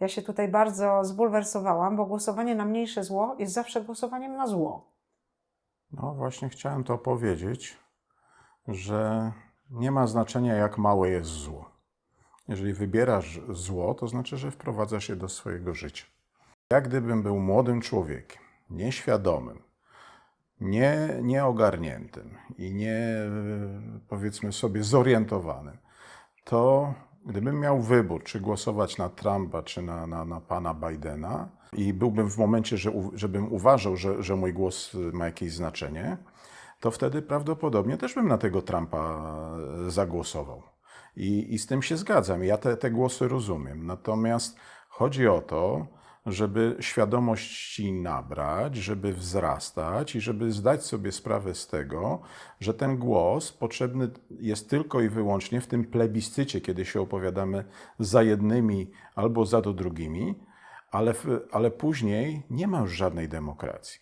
Ja się tutaj bardzo zbulwersowałam, bo głosowanie na mniejsze zło jest zawsze głosowaniem na zło. No właśnie chciałem to powiedzieć, że nie ma znaczenia, jak małe jest zło. Jeżeli wybierasz zło, to znaczy, że wprowadzasz je do swojego życia. Jak gdybym był młodym człowiekiem, nieświadomym, nie, nieogarniętym i nie, powiedzmy sobie, zorientowanym, to gdybym miał wybór, czy głosować na Trumpa, czy na, na, na pana Bidena, i byłbym w momencie, że, żebym uważał, że, że mój głos ma jakieś znaczenie, to wtedy prawdopodobnie też bym na tego Trumpa e, zagłosował. I, i z tym się zgadzam. Ja te, te głosy rozumiem. Natomiast chodzi o to, żeby świadomości nabrać, żeby wzrastać i żeby zdać sobie sprawę z tego, że ten głos potrzebny jest tylko i wyłącznie w tym plebiscycie, kiedy się opowiadamy za jednymi albo za to drugimi, ale, ale później nie ma już żadnej demokracji.